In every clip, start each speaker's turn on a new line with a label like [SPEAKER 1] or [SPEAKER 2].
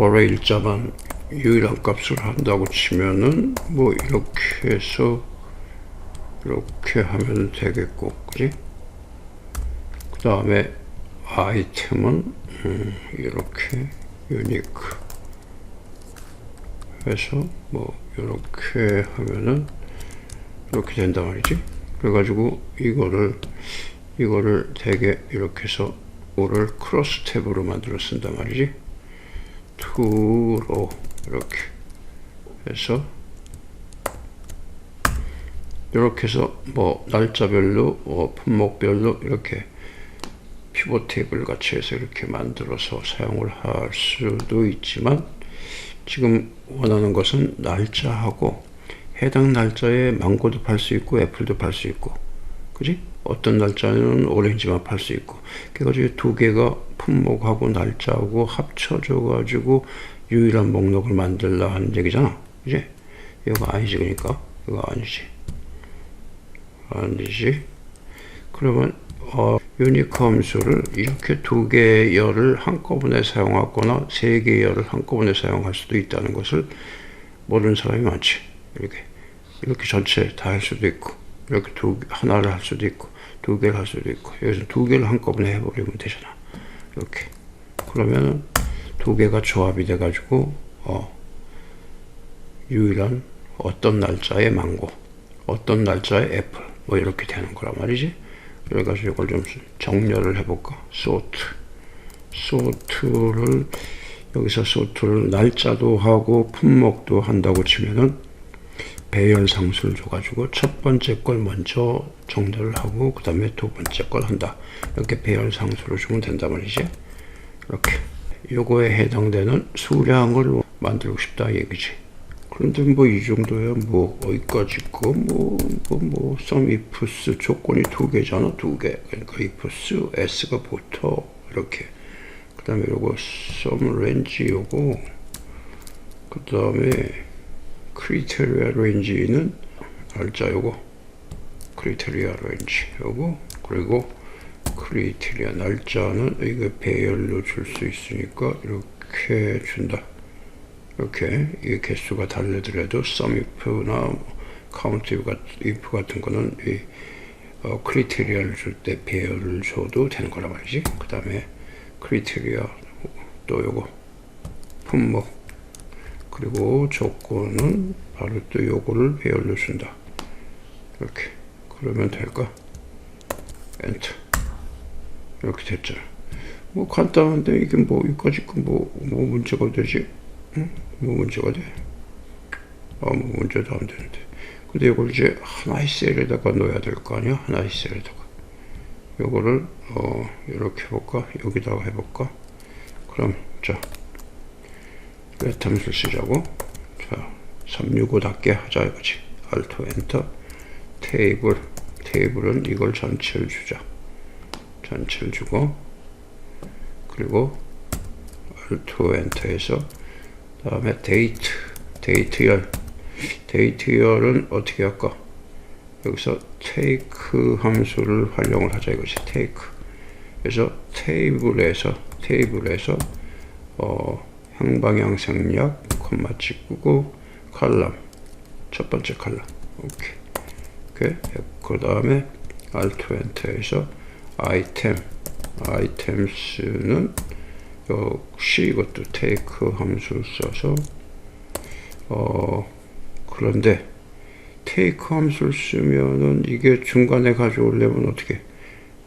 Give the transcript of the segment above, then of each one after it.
[SPEAKER 1] 거래 일자만 유일한 값을 한다고 치면은 뭐 이렇게 해서 이렇게 하면 되겠고 그지? 그 다음에 아이템은 음, 이렇게 유니크 해서 뭐 이렇게 하면은 이렇게 된단 말이지 그래가지고 이거를 이거를 되게 이렇게 해서 이거를 크로스 탭으로 만들어 쓴단 말이지 투로 이렇게 해서 이렇게 해서 뭐 날짜별로 어, 품목별로 이렇게 피벗 테이블 같이 해서 이렇게 만들어서 사용을 할 수도 있지만 지금 원하는 것은 날짜하고 해당 날짜에 망고도 팔 수 있고 애플도 팔 수 있고 그지? 어떤 날짜는 오렌지만 팔 수 있고. 그래가지고 두 개가 품목하고 날짜하고 합쳐져 가지고 유일한 목록을 만들라 하는 얘기잖아. 이제 이거 아니지 그러니까? 이거 아니지. 아니지. 그러면 어, 유니크 함수를 이렇게 두 개의 열을 한꺼번에 사용하거나 세 개의 열을 한꺼번에 사용할 수도 있다는 것을 모르는 사람이 많지. 이렇게. 이렇게 전체 다 할 수도 있고 이렇게 두 하나를 할 수도 있고 두 개를 할 수도 있고 여기서 두 개를 한꺼번에 해버리면 되잖아. 이렇게. 그러면은 두 개가 조합이 돼 가지고 어 유일한 어떤 날짜의 망고 어떤 날짜의 애플 뭐 이렇게 되는 거란 말이지. 그래가지고 이걸 좀 정렬을 해볼까? 소트. 소트를 여기서 소트를 날짜도 하고 품목도 한다고 치면은 배열 상수를 줘가지고 첫 번째 걸 먼저 정렬을 하고 그 다음에 두 번째 걸 한다. 이렇게 배열 상수를 주면 된단 말이지. 이렇게. 요거에 해당되는 수량을 만들고 싶다 얘기지. 그런데 뭐 이 정도야. 뭐 어디까지 거뭐뭐 뭐 some ifs 조건이 두 개잖아 두개. 그러니까 ifs s가 붙어 이렇게. 그 다음에 요거 some range 요거. 그 다음에 criteria range는 날짜 요거 criteria range 요거 그리고 크리테리아 날짜는 이거 배열로 줄 수 있으니까 이렇게 준다. 이렇게 이 개수가 다르더라도 sum if나 count if 같은 거는 이 어, 크리테리아를 줄 때 배열을 줘도 되는 거란 말이지. 그 다음에 크리테리아 또 요거 품목 그리고 조건은 바로 또 요거를 배열로 준다. 이렇게 그러면 될까? 엔터 이렇게 됐잖아. 뭐 간단한데 이게 뭐 여기까지 뭐, 뭐 문제가 되지? 응? 뭐 문제가 돼? 아무 문제도 안 되는데. 근데 이걸 이제 하나의 셀에다가 넣어야 될 거 아니야? 하나의 셀에다가. 요거를 어 이렇게 해볼까? 여기다가 해볼까? 그럼 자 레탐수를 쓰자고. 자 365답게 하자 이거지. 알트 엔터 테이블 테이블은 이걸 전체를 주자. 전체를 주고 그리고 Alt 엔터에서 다음에 데이트 데이트열 데이트열은 어떻게 할까 여기서 take 함수를 활용을 하자 이것이 take 그래서 테이블에서 테이블에서 어, 향방향 생략 콤마 찍고 칼럼. 첫 번째 칼럼. 오케이. 오케이. 그 다음에 Alt 엔터에서 아이템. 아이템스는 역시 이것도 테이크 함수 써서 어 그런데 테이크 함수를 쓰면은 이게 중간에 가져오려면 어떻게?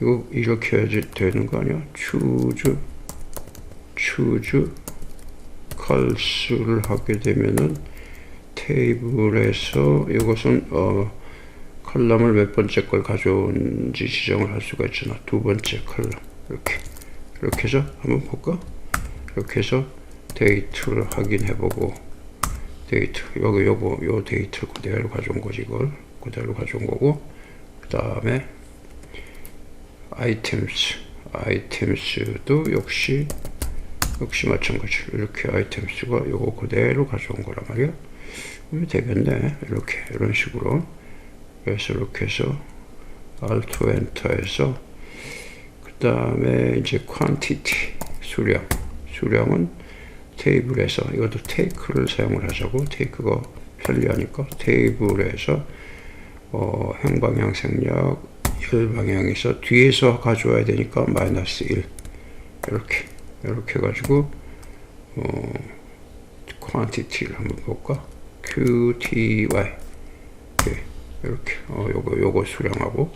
[SPEAKER 1] 이거 이렇게 해야지 되는 거 아니야? 추즈 추즈 컬스를 하게 되면은 테이블에서 이것은 어 컬럼을 몇 번째 걸 가져온지 지정을 할 수가 있잖아. 두 번째 컬럼. 이렇게. 이렇게 해서 한번 볼까? 이렇게 해서 데이트를 확인해 보고, 데이트. 여기 요거, 요 데이트를 그대로 가져온 거지, 이걸. 그대로 가져온 거고, 그 다음에 아이템스. 아이템스도 역시, 역시 마찬가지. 이렇게 아이템스가 요거 그대로 가져온 거란 말이야. 그러면 되겠네. 이렇게, 이런 식으로. 그래서 이렇게 해서 Alt 엔터에서 그 다음에 이제 quantity 수량 수량은 테이블에서 이것도 테이크를 사용을 하자고 테이크가 편리하니까 테이블에서 어, 행방향 생략 열방향에서 뒤에서 가져와야 되니까 마이너스 1 이렇게 이렇게 해가지고 어, quantity를 한번 볼까? Qty 네, 이렇게. 어, 요거 요거 수량하고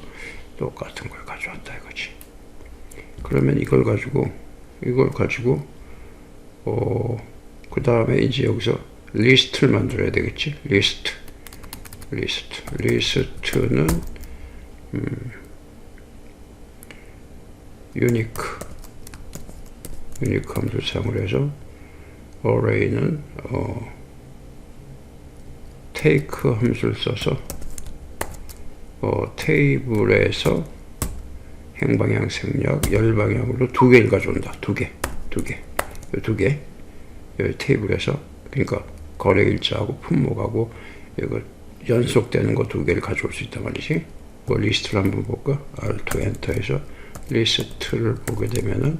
[SPEAKER 1] 똑같은 걸 가져왔다 이거지. 그러면 이걸 가지고 이걸 가지고 어, 그 다음에 이제 여기서 리스트를 만들어야 되겠지? 리스트 리스트 리스트는 음, 유니크 함수 사용을 해서 array는 어, take 함수를 써서 어, 테이블에서 행방향 생략 열방향으로 두 개를 가져온다 두 개 두 개 두 개 여기 테이블에서 그러니까 거래 일자하고 품목하고 이거 연속되는 거 두 개를 가져올 수 있단 말이지. 뭐 리스트를 한번 볼까? R2 엔터해서 리스트를 보게 되면은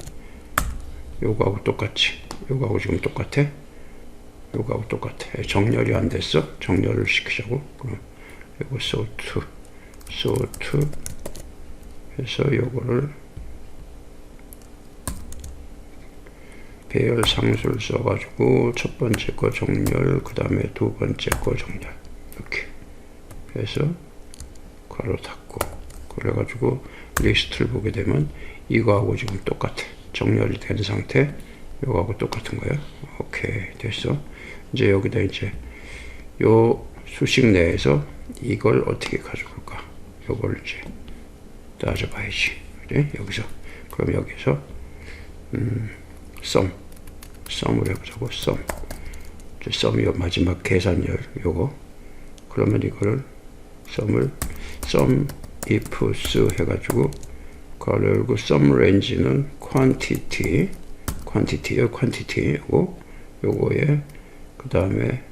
[SPEAKER 1] 요거하고 똑같이 요거하고 지금 똑같아. 요거하고 똑같아. 정렬이 안 됐어. 정렬을 시키자고. 그럼 요거 sort sort 해서 요거를 배열 상수를 써가지고 첫 번째 거 정렬 그 다음에 두 번째 거 정렬 이렇게 해서 괄호 닫고 그래가지고 리스트를 보게 되면 이거하고 지금 똑같아 정렬이 된 상태 이거하고 똑같은 거야 오케이 됐어. 이제 여기다 이제 요 수식 내에서 이걸 어떻게 가져올까? 요걸 이제 따져봐야지. 그래? 여기서. 그럼 여기서 음, 썸. 썸을 해보자고 썸. 썸이 요 마지막 계산열 요거. 그러면 이거를 썸을 썸 ifs 해가지고 괄호 열고 썸 렌지는 quantity quantity요 quantity 요거 요거에 그 다음에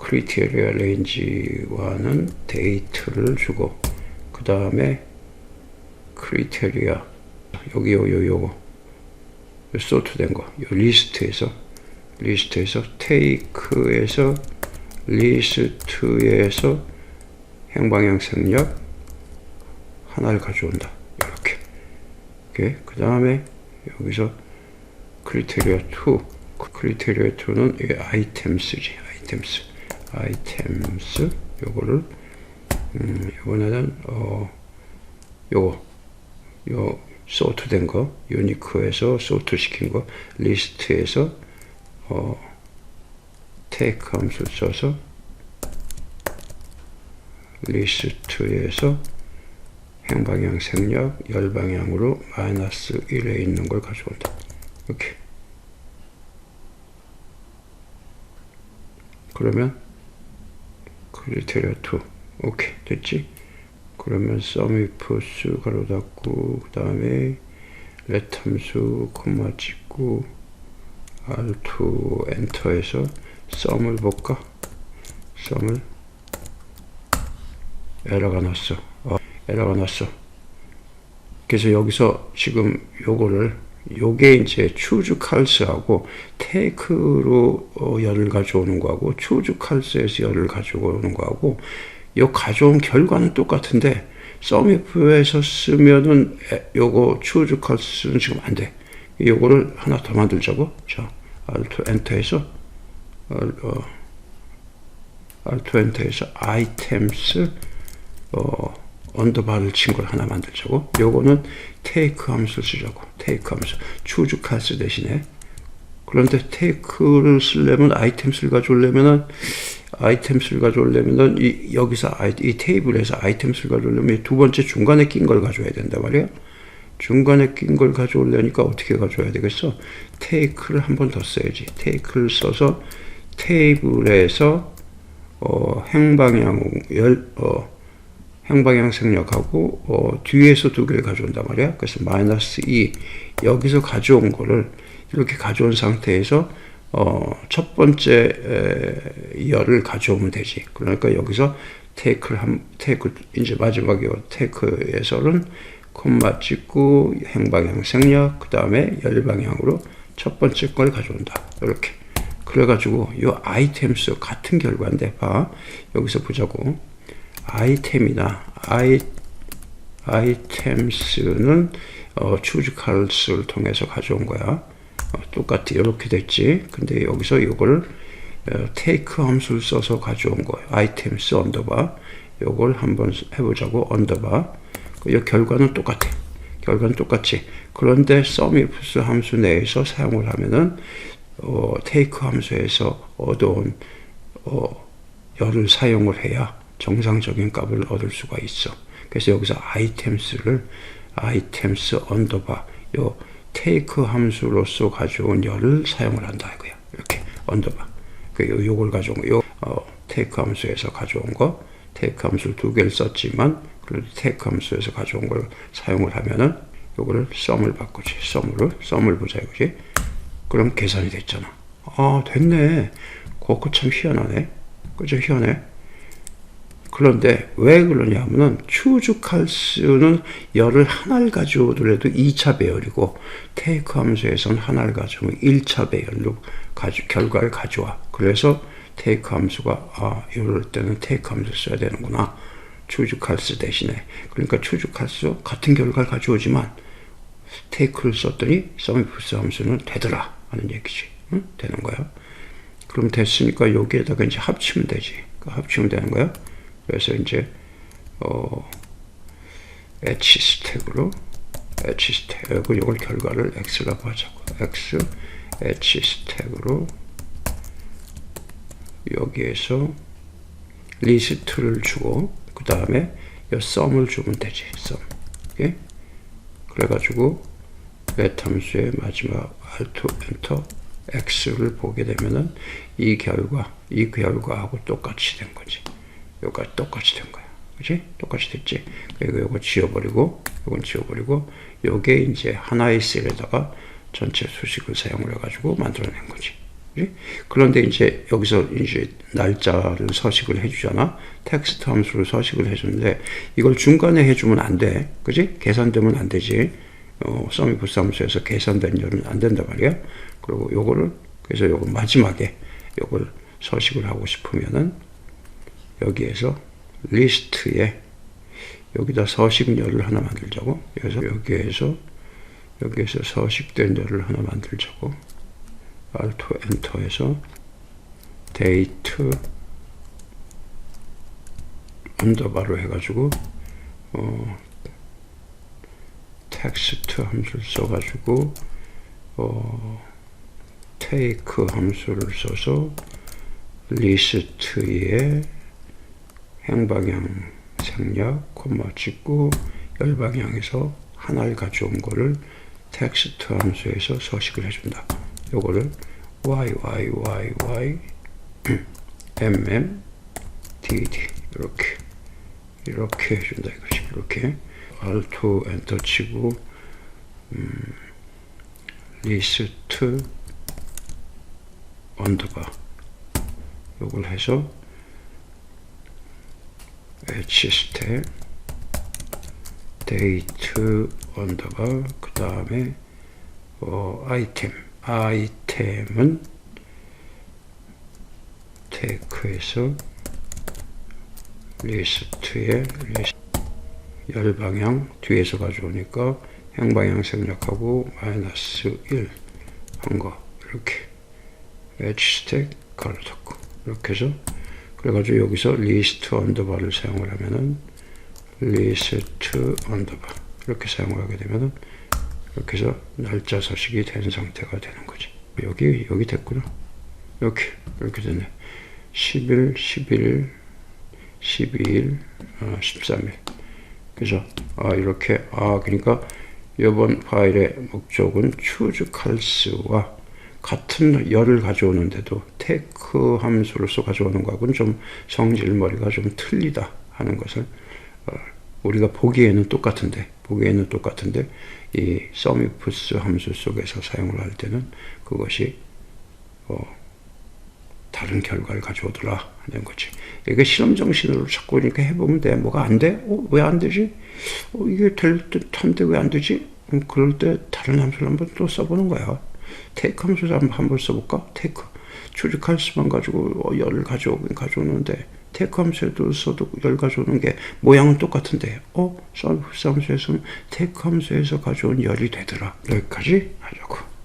[SPEAKER 1] criteria range와는 date를 주고 그 다음에 criteria 여기 요 요 요거 소트된 거, 요 리스트에서 리스트에서 테이크에서 리스트에서 행방향 생략 하나를 가져온다. 오케이. 그 다음에 여기서 크리테리아 2. 크리테리아 2는 이게 아이템스지. 아이템스. 아이템스. 요거를 음, 이번에는 어 요거 요 소트 된 거, 유니크에서 소트 시킨 거, 리스트에서 어, 테이크 함수 써서 리스트에서 행방향 생략 열방향으로 마이너스 1에 있는 걸 가져온다. 이렇게. 그러면 크리테리아 2 오케이 됐지? 그러면 썸이프스 가로 닫고 그 다음에 함수 콤마 찍고 R2 엔터해서 썸을 볼까? 썸을 에러가 났어. 어, 에러가 났어. 그래서 여기서 지금 요거를 요게 이제 추주 칼스하고 테이크로 어, 열을 가져오는 거하고 추주 칼스에서 열을 가져오는 거하고 요 가져온 결과는 똑같은데 썸이프에서 쓰면은 요거 추주 칼스는 지금 안 돼. 요거를 하나 더 만들자고. 자, 알트 엔터에서 어, 어, 알트 엔터에서 아이템스 어, 언더바를 친 걸 하나 만들자고. 요거는 테이크 함수 쓰자고. 테이크 함수. 추주 칼스 대신에. 그런데 테이크를 쓰려면 아이템스를 가져오려면은 아이템스를 가져오려면 이, 여기서 아이, 이 테이블에서 아이템스를 가져오려면 두 번째 중간에 낀 걸 가져와야 된단 말이야. 중간에 낀 걸 가져오려니까 어떻게 가져와야 되겠어? 테이크를 한 번 더 써야지. 테이크를 써서 테이블에서 어, 행방향 열 어, 행방향 생략하고 어, 뒤에서 두 개를 가져온단 말이야. 그래서 마이너스 2 여기서 가져온 거를 이렇게 가져온 상태에서 어, 첫 번째 에, 열을 가져오면 되지. 그러니까 여기서 테이크를 한 테이크 이제 마지막에 테이크에서는 콤마 찍고 행방향 생략 그 다음에 열 방향으로 첫 번째 걸 가져온다. 이렇게. 그래가지고 이 아이템수 같은 결과인데 봐. 여기서 보자고. 아이템이나 아이 아이템스는 어, 추적할수를 통해서 가져온 거야. 어, 똑같아 이렇게 됐지. 근데 여기서 이걸 어, 테이크 함수를 써서 가져온 거예요. 아이템스 언더바. 요걸 한번 해보자고 언더바. 이 결과는 똑같아. 결과는 똑같지. 그런데 sumifs 함수 내에서 사용을 하면은 어, 테이크 함수에서 얻어온 어, 열을 사용을 해야 정상적인 값을 얻을 수가 있어. 그래서 여기서 아이템스를 아이템스 언더바 요 테이크 함수로서 가져온 열을 사용을 한다 이거야. 이렇게 언더바. 그 요, 요걸 가져온 거. 요 어, 테이크 함수에서 가져온 거. 테이크 함수를 두 개를 썼지만 그래도 테이크 함수에서 가져온 걸 사용을 하면은 요거를 썸을 바꾸지. 썸으로 썸을 보자 이거지. 그럼 계산이 됐잖아. 아 됐네. 그거 참 희한하네. 그죠 희한해. 그런데 왜 그러냐 하면은 추죽할 수는 열을 하나를 가져오더라도 2차 배열이고 테이크 함수에서는 하나를 가져오면 1차 배열로 가져, 결과를 가져와. 그래서 테이크 함수가 아 이럴 때는 테이크 함수 써야 되는구나. 추죽할 수 대신에. 그러니까 추죽할 수 같은 결과를 가져오지만 테이크를 썼더니 서미프스 함수는 되더라 하는 얘기지. 응? 되는 거야. 그럼 됐으니까 여기에다가 이제 합치면 되지. 그 합치면 되는 거야. 그래서 이제 어 h 스택으로 h 스택 이걸 결과를 x라고 하자고. x h 스택으로 여기에서 리스트를 주고 그 다음에 이 썸을 주면 되지. 썸. 오케이? 그래가지고 렛 함수의 마지막 alt 엔터 x를 보게 되면은 이 결과 이 결과하고 똑같이 된 거지. 요가 똑같이 된 거야. 그지? 똑같이 됐지? 그리고 요거 지워버리고 요건 지워버리고 요게 이제 하나의 셀에다가 전체 수식을 사용을 해가지고 만들어낸 거지. 그지? 그런데 이제 여기서 이제 날짜를 서식을 해주잖아. 텍스트 함수를 서식을 해주는데 이걸 중간에 해주면 안 돼. 그지? 계산되면 안 되지. 어, 서미부스 함수에서 계산된 열은 안 된단 말이야. 그리고 요거를 그래서 요거 마지막에 요걸 서식을 하고 싶으면은 여기에서 리스트에 여기다 서식열을 하나 만들자고. 그래서 여기에서 여기에서 서식된 열을 하나 만들자고. Alt 엔터에서 데이트 언더바로 해가지고 어, 텍스트 함수를 써가지고 어, 테이크 함수를 써서 리스트에 행방향 생략 콤마 찍고 열방향에서 하나를 가져온 거를 텍스트 함수에서 서식을 해준다. 요거를 y y y y m m d d 이렇게 이렇게 해준다 이거지. 이렇게 alt 엔터 치고 음, 리스트 언더바 요걸 해서 h스텝 데이트 언더바 그 다음에 어, 아이템 아이템은 테이크에서 리스트에 리스트 열방향 뒤에서 가져오니까 행방향 생략하고 마이너스 1 한 거. 이렇게 엣지 스택 가로 닫고 이렇게 해서 그래가지고 여기서 리스트 언더바를 사용을 하면은 리스트 언더바 이렇게 사용을 하게 되면은 이렇게 해서 날짜 서식이 된 상태가 되는 거지. 여기 여기 됐구나. 이렇게 이렇게 됐네. 10일, 11일, 12일, 어, 13일. 그죠? 아 이렇게 아 그러니까 이번 파일의 목적은 추즈 칼스와 같은 열을 가져오는데도 테크 함수로서 가져오는 거하고는 좀 성질머리가 좀 틀리다 하는 것을 어, 우리가 보기에는 똑같은데 보기에는 똑같은데 이 서미프스 함수 속에서 사용을 할 때는 그것이 어, 다른 결과를 가져오더라 하는 거지. 이게 실험 정신으로 자꾸 이렇게 해보면 돼. 뭐가 안 돼? 어, 왜 안 되지? 어, 이게 될 듯한데 왜 안 되지? 음, 그럴 때 다른 함수를 한번 또 써보는 거야. 함수 한번, 한번 써볼까? 테이크. 추적할 수만 가지고 어, 열을 가져오긴 가져오는데 테이크 함수에도 써도 열 가져오는 게 모양은 똑같은데 어? 서비스 함수에서는 테이크 함수에서 가져온 열이 되더라. 여기까지 하자고.